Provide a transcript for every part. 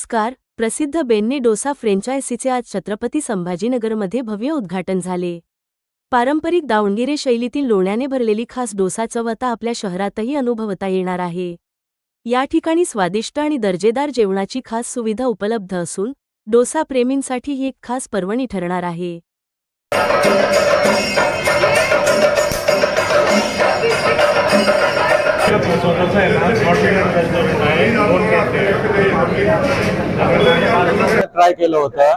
नमस्कार. प्रसिद्ध बेन्ने डोसा फ्रेंचायसीचे आज छत्रपती संभाजीनगरमध्ये भव्य उद्घाटन झाले. पारंपरिक दावणगिरे शैलीतील लोण्याने भरलेली खास डोसा चव आता आपल्या शहरातही अनुभवता येणार आहे. या ठिकाणी स्वादिष्ट आणि दर्जेदार जेवणाची खास सुविधा उपलब्ध असून डोसा प्रेमींसाठी ही एक खास पर्वणी ठरणार आहे. स्वतःचं आहे ना रेस्टॉरंट आहे दोन ट्राय केलं होतं.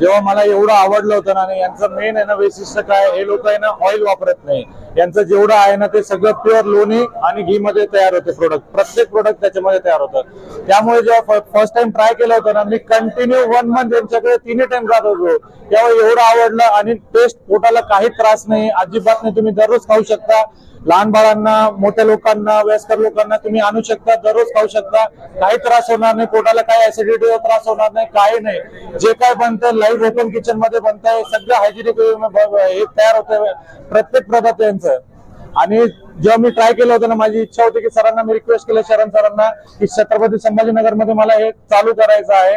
जेव्हा मला एवढं आवडलं होतं ना आणि यांचं मेन आहे ना वैशिष्ट्य काय हे लोक आहे ना ऑइल वापरत नाही. यांचं जेवढं आहे ना ते सगळं प्युअर लोणी आणि घी मध्ये तयार होते प्रोडक्ट प्रत्येक प्रोडक्ट त्याच्यामध्ये तयार होतं. त्यामुळे जेव्हा फर्स्ट टाइम ट्राय केलं होतं ना मी कंटिन्यू वन मंथ यांच्याकडे तिन्ही टाइम जात होतो. तेव्हा एवढं आवडलं आणि टेस्ट पोटाला काही त्रास नाही अजिबात नाही तुम्ही दररोज खाऊ शकता. लहान बाळांना मोठ्या लोकांना वयस्कर लोकांना तुम्ही आणू शकता दररोज खाऊ शकता. काही त्रास होणार नाही पोटाला काही ऍसिडिटीचा त्रास होणार नाही काही नाही. जे काय बनतं लाईव्ह ओपन किचनमध्ये बनतंय सगळं हायजेनिक हे तयार होतं. प्रत्येक प्रभात यांचं. आणि जेव्हा मी ट्राय केलं होतं ना माझी इच्छा होती की सरांना मी रिक्वेस्ट केलं शरण सरांना की छत्रपती संभाजीनगरमध्ये मला हे चालू करायचं आहे.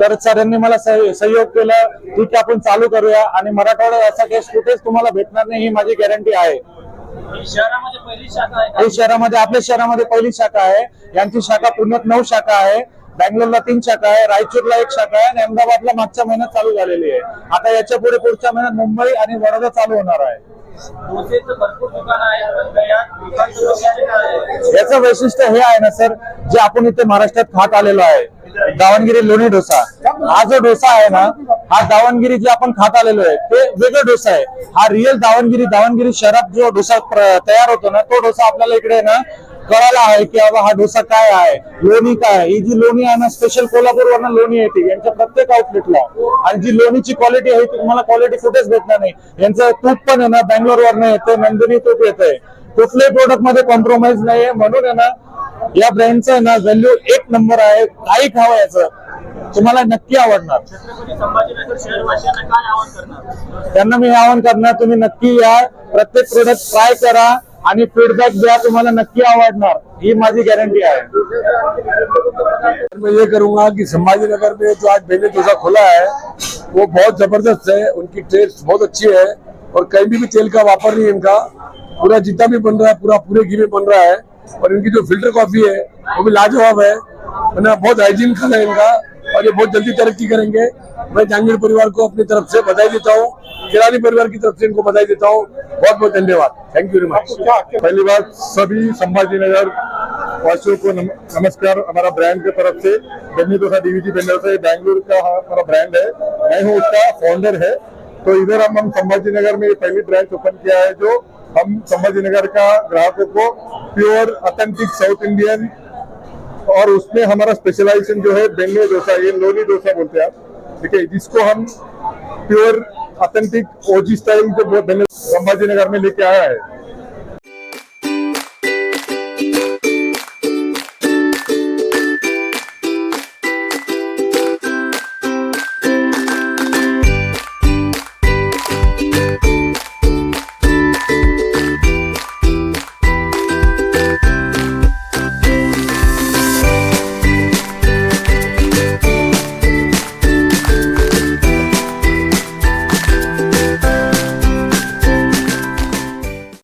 तर सरांनी मला सह- सहयोग केला ठीक आहे आपण चालू करूया. आणि मराठवाड्यात असा टेस्ट कुठेच तुम्हाला भेटणार नाही ही माझी गॅरंटी आहे. शहरामध्ये पहिली शाखा आहे हे शहरामध्ये आपल्या शहरामध्ये पहिली शाखा आहे. यांची शाखा पुण्यात नऊ शाखा आहे. बँगलोरला तीन शाखा आहे. रायचूरला एक शाखा आहे. आणि अहमदाबादला मागच्या महिन्यात चालू झालेली आहे. आता याच्यापुढे पुढच्या महिन्यात मुंबई आणि वडोदरा चालू होणार आहे. वैशिष्ट्य याचं वैशिष्ट्य हे आहे ना सर जे आपण इथे महाराष्ट्रात खात आलेलो आहे दावणगिरी लोणी डोसा. हा जो डोसा आहे ना हा दावणगिरी जे आपण खात आलेलो आहे ते वेगळं डोसा आहे. हा रिअल दावणगिरी दावणगिरी शहरात जो डोसा तयार होतो ना तो डोसा आपल्याला इकडे ना कळाला आहे की बाबा हा डोसा काय आहे? लोणी काय आहे? ही जी लोणी आहे ना स्पेशल कोल्हापूर वरनं लोणी येते. यांच्या प्रत्येक आउटलेटला आणि जी लोणीची क्वालिटी आहे ती तुम्हाला क्वालिटी कुठेच भेटणार नाही. यांचं तूप पण आहे ना बँगलोर वरनं येतं नंदिनी तूप येतंय. कुठल्याही प्रोडक्टमध्ये कॉम्प्रोमाइज नाहीये. म्हणून आहे ना या ब्रँडचा आहे ना व्हॅल्यू एक नंबर आहे. काही खावं याचं. तुम्हाला नक्की आवडणार. त्यांना मी आवाहन करणार. तुम्ही नक्की या. प्रत्येक प्रोडक्ट ट्राय करा. फीडबॅक द्या तुम्हाला नक्की आवडणार. ही माझी मैं ये करूँगा कि संभाजी नगर में जो आज बेने डोसा खोला है वो बहुत ज़बरदस्त है उनकी टेस्ट बहुत अच्छी है और कहीं भी, भी तेल का वापर नहीं इनका। पूरा जितना भी बन रहा है पूरा पूरे घी में बन रहा है और इनकी जो फ़िल्टर कॉफ़ी है वो भी लाजवाब है मैंने बहुत हाइजीन खाना है इनका। और ये बहुत जल्दी तरक्की करेंगे। मैं जहांगीर परिवार को अपनी तरफ़ से बधाई देता हूँ किरानी परिवार की तरफ़ से इनको बधाई देता हूँ। बहुत बहुत धन्यवाद थैंक यू वेरी मच पहली बात सभी संभाजीनगर वासियों को नमस्कार हमारा ब्रांड की तरफ़ से। Benne dosa D V G banner से बैंगलोर का हमारा ब्रांड है। मैं हूँ उसका फाउंडर है। तो इधर हम हम संभाजी नगर में पहली ब्रांच ओपन किया है जो हम संभाजी नगर का ग्राहकों को प्योर ऑथेंटिक साउथ इंडियन और उसमें हमारा स्पेशलाइजेशन जो है बेन्नी डोसा, ये लोनी डोसा बोलते हैं आप। ठीक है जिसको हम प्योर ऑथेंटिक ओजी स्टाइल जो संभाजी नगर में लेके आया है।